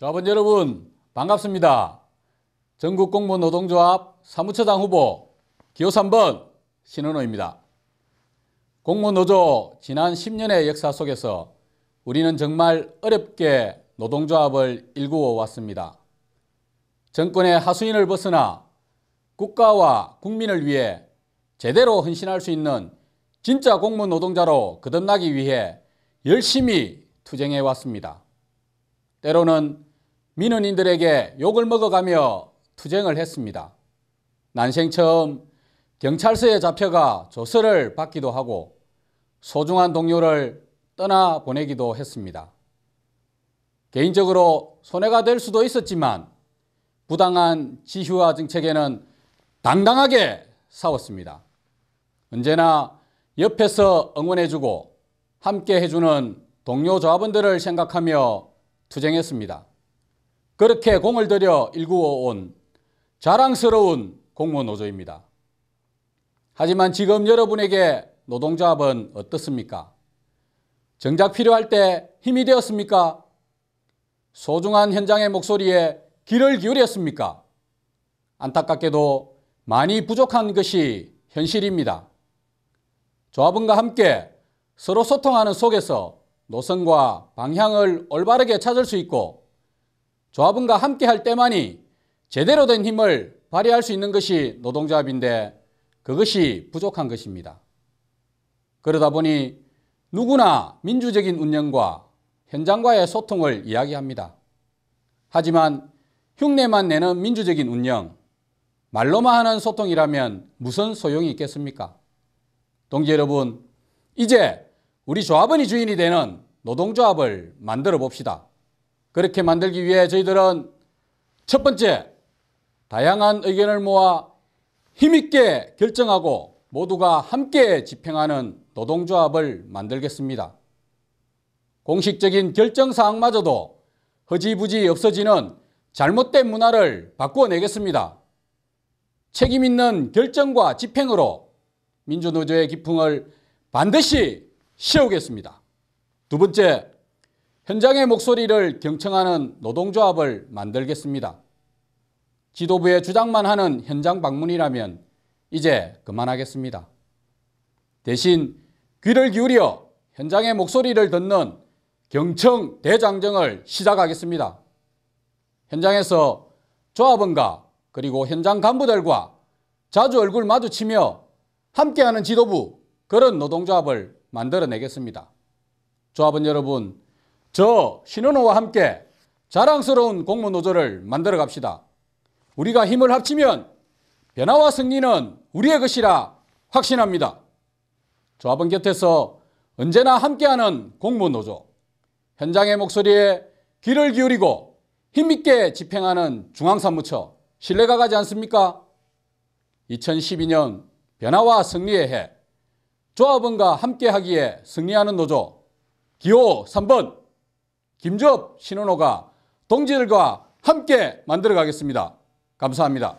조합원 여러분 반갑습니다. 전국 공무노동조합 사무처장 후보 기호 3번 신은호입니다. 공무노조 지난 10년의 역사 속에서 우리는 정말 어렵게 노동조합을 일구어 왔습니다. 정권의 하수인을 벗어나 국가와 국민을 위해 제대로 헌신할 수 있는 진짜 공무 노동자로 거듭나기 위해 열심히 투쟁해 왔습니다. 때로는 민원인들에게 욕을 먹어가며 투쟁을 했습니다. 난생 처음 경찰서에 잡혀가 조서를 받기도 하고 소중한 동료를 떠나 보내기도 했습니다. 개인적으로 손해가 될 수도 있었지만 부당한 지휘와 정책에는 당당하게 싸웠습니다. 언제나 옆에서 응원해주고 함께 해주는 동료 조합원들을 생각하며 투쟁했습니다. 그렇게 공을 들여 일구어 온 자랑스러운 공무노조입니다. 하지만 지금 여러분에게 노동조합은 어떻습니까? 정작 필요할 때 힘이 되었습니까? 소중한 현장의 목소리에 귀를 기울였습니까? 안타깝게도 많이 부족한 것이 현실입니다. 조합원과 함께 서로 소통하는 속에서 노선과 방향을 올바르게 찾을 수 있고 조합원과 함께 할 때만이 제대로 된 힘을 발휘할 수 있는 것이 노동조합인데 그것이 부족한 것입니다. 그러다 보니 누구나 민주적인 운영과 현장과의 소통을 이야기합니다. 하지만 흉내만 내는 민주적인 운영, 말로만 하는 소통이라면 무슨 소용이 있겠습니까? 동지 여러분, 이제 우리 조합원이 주인이 되는 노동조합을 만들어 봅시다. 그렇게 만들기 위해 저희들은 첫 번째, 다양한 의견을 모아 힘있게 결정하고 모두가 함께 집행하는 노동조합을 만들겠습니다. 공식적인 결정사항마저도 허지부지 없어지는 잘못된 문화를 바꾸어내겠습니다. 책임있는 결정과 집행으로 민주노조의 기풍을 반드시 씌우겠습니다. 두 번째, 현장의 목소리를 경청하는 노동조합을 만들겠습니다. 지도부의 주장만 하는 현장 방문이라면 이제 그만하겠습니다. 대신 귀를 기울여 현장의 목소리를 듣는 경청 대장정을 시작하겠습니다. 현장에서 조합원과 그리고 현장 간부들과 자주 얼굴 마주치며 함께하는 지도부 그런 노동조합을 만들어내겠습니다. 조합원 여러분, 저 신은호와 함께 자랑스러운 공무노조를 만들어 갑시다. 우리가 힘을 합치면 변화와 승리는 우리의 것이라 확신합니다. 조합원 곁에서 언제나 함께하는 공무노조, 현장의 목소리에 귀를 기울이고 힘있게 집행하는 중앙사무처, 신뢰가 가지 않습니까? 2012년 변화와 승리의 해, 조합원과 함께하기에 승리하는 노조, 기호 3번, 김주업 신원호가 동지들과 함께 만들어 가겠습니다. 감사합니다.